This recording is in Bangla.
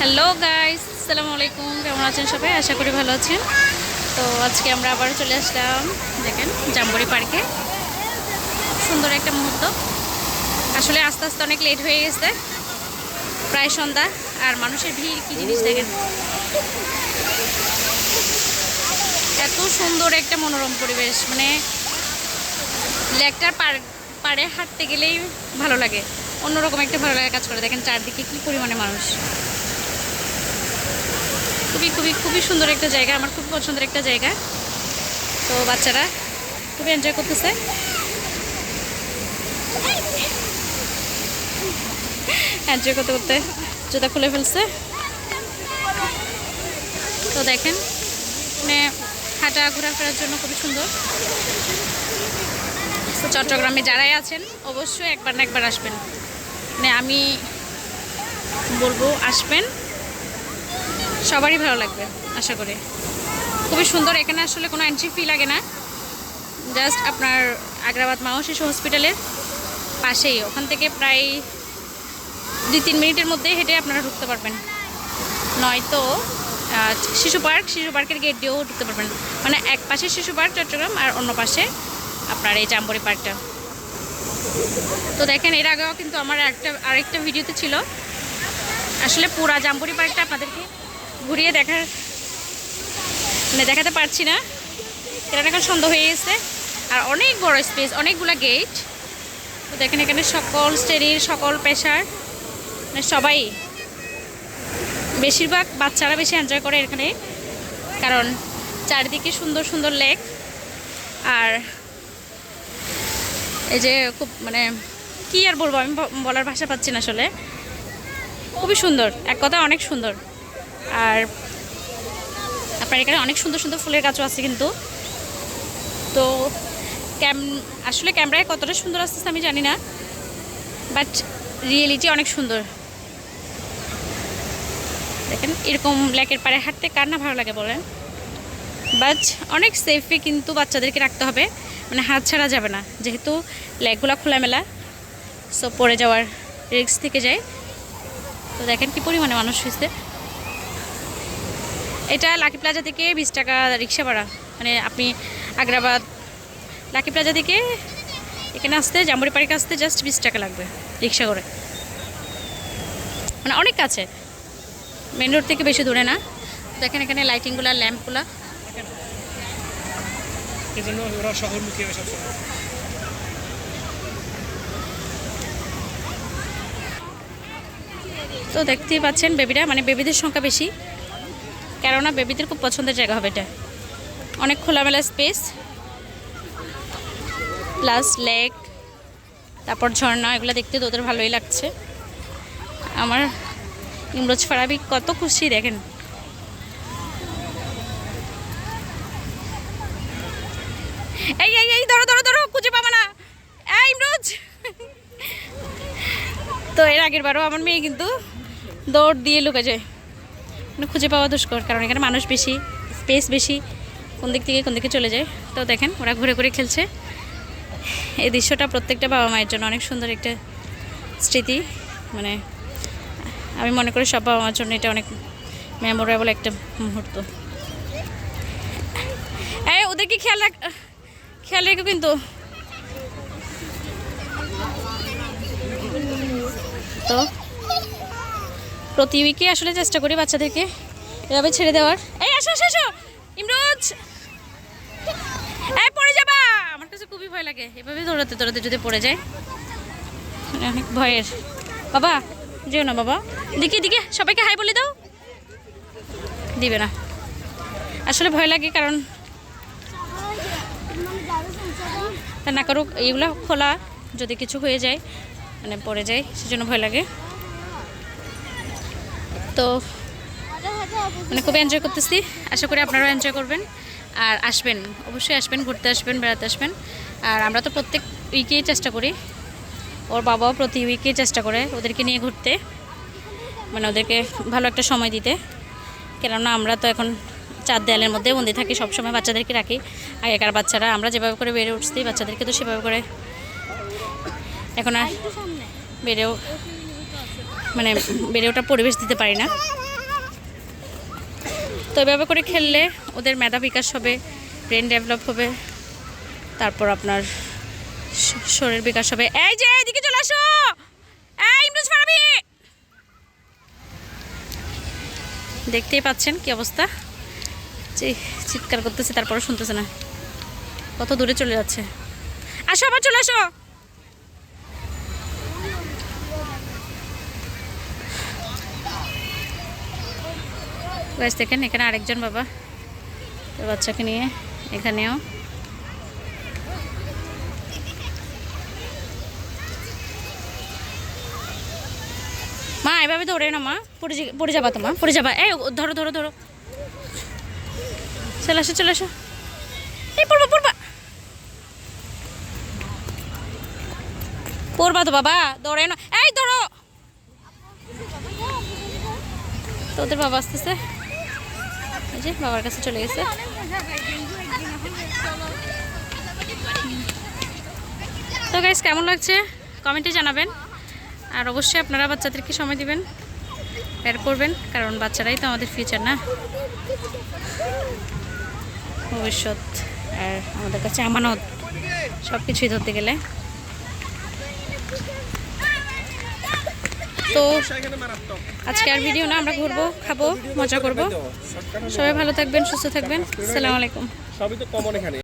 হ্যালো গাইস আসসালামু আলাইকুম কেমন আছেন সবাই? আশা করি ভালো আছেন। তো আজকে আমরা আবার চলে আসলাম, দেখেন জাম্বুরি পার্কে। সুন্দর একটা মুহূর্ত। আসলে আস্তে আস্তে অনেক লেট হয়ে গেছে। প্রায় সন্ধ্যা। আর মানুষের ভিড়, কী জিনিস দেখেন? এত সুন্দর একটা মনোরম পরিবেশ। মানে লেকটার পার পাড়ে হাঁটতে গেলেই ভালো লাগে। অন্যরকম একটা ভালো লাগে কাজ করে। দেখেন চারদিকে কী পরিমাণে মানুষ। খুবই খুবই খুবই সুন্দর একটা জায়গা, আমার খুব পছন্দের একটা জায়গা। তো বাচ্চারা, খুবই এনজয় করতেছে। এনজয় করতে করতে জুতা খুলে ফেলছে। তো দেখেন মানে হাঁটা ঘোরাফেরার জন্য খুবই সুন্দর। তো চট্টগ্রামে যারাই আছেন, অবশ্যই একবার না একবার আসবেন। মানে আমি বলব, আসবেন। সবারই ভালো লাগবে, আশা করি। খুবই সুন্দর, এখানে আসলে কোনো এন্ট্রি ফি লাগে না। জাস্ট আপনার আগ্রাবাদ মাও শিশু হসপিটালের পাশেই। ওখান থেকে প্রায় দুই তিন মিনিটের মধ্যে হেঁটে আপনারা ঢুকতে পারবেন। নয়তো শিশু পার্ক, শিশু পার্কের গেট দিয়েও ঢুকতে পারবেন। মানে এক পাশে শিশু পার্ক, চট্টগ্রাম, আর অন্য পাশে আপনার এই জাম্বরি পার্কটা। তো দেখেন, এর আগেও কিন্তু আমার একটা আরেকটা ভিডিওতে ছিল। আসলে পুরা জাম্বুরি পার্কটা আপনাদেরকে ঘুরিয়ে দেখার মানে দেখাতে পারছি না। এটা এখন সন্ধ্যা হয়ে গেছে। আর অনেক বড় স্পেস অনেকগুলো গেট তো দেখেন এখানে সকল শ্রেণির সকল পেশার মানে সবাই বেশিরভাগ বাচ্চারা বেশি এনজয় করে এখানে। কারণ চারিদিকে সুন্দর সুন্দর লেক আর এই যে খুব মানে কি আর বলব, আমি বলার ভাষা পাচ্ছি না আসলে। খুবই সুন্দর, এক কথা অনেক সুন্দর। আর আপনার এখানে অনেক সুন্দর সুন্দর ফুলের গাছও আছে কিন্তু। তো ক্যাম আসলে ক্যামেরায় কতটা সুন্দর আসতেছে আমি জানি না বাট রিয়েলিটি অনেক সুন্দর। দেখেন, এরকম লেকের পাড়ে হাঁটতে কার না ভালো লাগে বলেন। বাট অনেক সেফে কিন্তু বাচ্চাদেরকে রাখতে হবে মানে হাত ছাড়া যাবে না, যেহেতু লেকগুলো খোলামেলা সো পড়ে যাওয়ার রিস্ক থেকে যায়। তো দেখেন কি পরিমাণে মানুষ হয়েছে। এটা লাকি প্লাজা থেকে বিশ টাকা রিক্সা ভাড়া। মানে আপনি আগ্রাবাদ লাকি প্লাজা থেকে এখানে আসতে জাম্বুরি পার্কে আসতে জাস্ট বিশ টাকা লাগবে রিক্সা করে। মানে অনেক কাছে। মেন রোড থেকে বেশি দূরে না। দেখেন এখানে লাইটিংগুলো ল্যাম্পগুলো এই ওরা শহরমুখী হবে সবসময়। তো দেখতেই পাচ্ছেন বেবিরা মানে বেবিদের সংখ্যা বেশি। কেননা বেবিদের খুব পছন্দের জায়গা হবে এটা। অনেক খোলামেলা স্পেস। প্লাস লেক, তারপর ঝর্ণা, এগুলো দেখতে তো ওদের ভালোই লাগছে। আমার ইমরোজ ফারাবি কত খুশি, দেখেন। এই এই এই, ধরো ধরো ধরো, খুঁজে পাবো না। ইমরোজ। তো এর আগের বারও আমার মেয়ে কিন্তু দৌড় দিয়ে লুকে যায়। খুঁজে পাওয়া দুষ্কর, কারণ এখানে মানুষ বেশি স্পেস বেশি, কোন দিক থেকে কোন দিকে চলে যায়। তো দেখেন, ওরা ঘুরে ঘুরে খেলছে। এই দৃশ্যটা প্রত্যেকটা বাবা মায়ের জন্য অনেক সুন্দর একটা স্মৃতি। মানে আমি মনে করি সব বাবা মার জন্য এটা অনেক মেমোরেবল একটা মুহূর্ত। এই ওদেরকে খেয়াল রাখ, খেয়াল রেখো কিন্তু। তো প্রতি উইকে আসলে চেষ্টা করি বাচ্চাদেরকে এভাবে ছেড়ে দেওয়ার। এই, আসো আসো আসো! ইমরোজ! এই, পড়ে যাবা! আমার কাছে খুবই ভয় লাগে। এভাবে দৌড়াতে দৌড়াতে যদি পড়ে যায় অনেক ভয়ের। বাবা, যেও না, বাবা। দিকে দিকে, সবাইকে হাই বলে দাও। দিবে না। আসলে ভয় লাগে, কারণ না করুক, এইগুলো খোলা যদি কিছু হয়ে যায় মানে পড়ে যায়, সেজন্য ভয় লাগে। তো মানে খুব এনজয় করতেছি। আশা করি আপনারাও এনজয় করবেন। আর আসবেন, অবশ্যই আসবেন, ঘুরতে আসবেন, বেড়াতে আসবেন। আর আমরা তো প্রত্যেক উইকেই চেষ্টা করি। ওর বাবাও প্রতি উইকেই চেষ্টা করে ওদেরকে নিয়ে ঘুরতে। মানে ওদেরকে ভালো একটা সময় দিতে। কেননা আমরা তো এখন চার দেয়ালের মধ্যে বন্দি থাকি, সবসময় বাচ্চাদেরকে রাখি। আগেকার বাচ্চারা, আমরা যেভাবে করে বেড়ে উঠছি, বাচ্চাদেরকে তো সেভাবে করে এখন আর বেড়েও মানে বেড়ে ওঠার পরিবেশ দিতে পারি না। তো এভাবে করে খেললে ওদের মেধা বিকাশ হবে ব্রেন ডেভেলপ হবে, তারপর আপনার শরীর বিকাশ হবে। এই যে, এদিকে চলে আসো! দেখতেই পাচ্ছেন কি অবস্থা? চিৎকার করতেছে তারপরে শুনতেছে না। কত দূরে চলে যাচ্ছে। আসো, আবার চলে আসো! গাছ দেখেন, এখানে আরেকজন বাবা বাচ্চাকে নিয়ে এখানেও। মা, এভাবে দৌড়ে না মা। পড়ে পড়ে যাবা তো, মা। পড়ে যাবা। এই ধরো ধরো ধরো। চলে আসো চলে আসো। এই, পড়বা পড়বা। পড়বা তো, বাবা। দৌড়ে না এই, ধরো। তোদের বাবা আসতেছে। যে বাবার কাছে চলে গেছে। তো গাইস কেমন লাগছে? কমেন্টে জানাবেন। আর অবশ্যই আপনারা বাচ্চাদেরকে সময় দিবেন, বের করবেন, কারণ বাচ্চারাই তো আমাদের ফিউচার না? ভবিষ্যৎ আর আমাদের কাছে আমানত সব কিছুই ধরতে গেলে। তো আজকে আর ভিডিও না, আমরা ঘুরবো, খাব, মজা করব। সবাই ভালো থাকবেন, সুস্থ থাকবেন। সালামালাইকুম। আলাইকুম সবই তো কমন এখানে।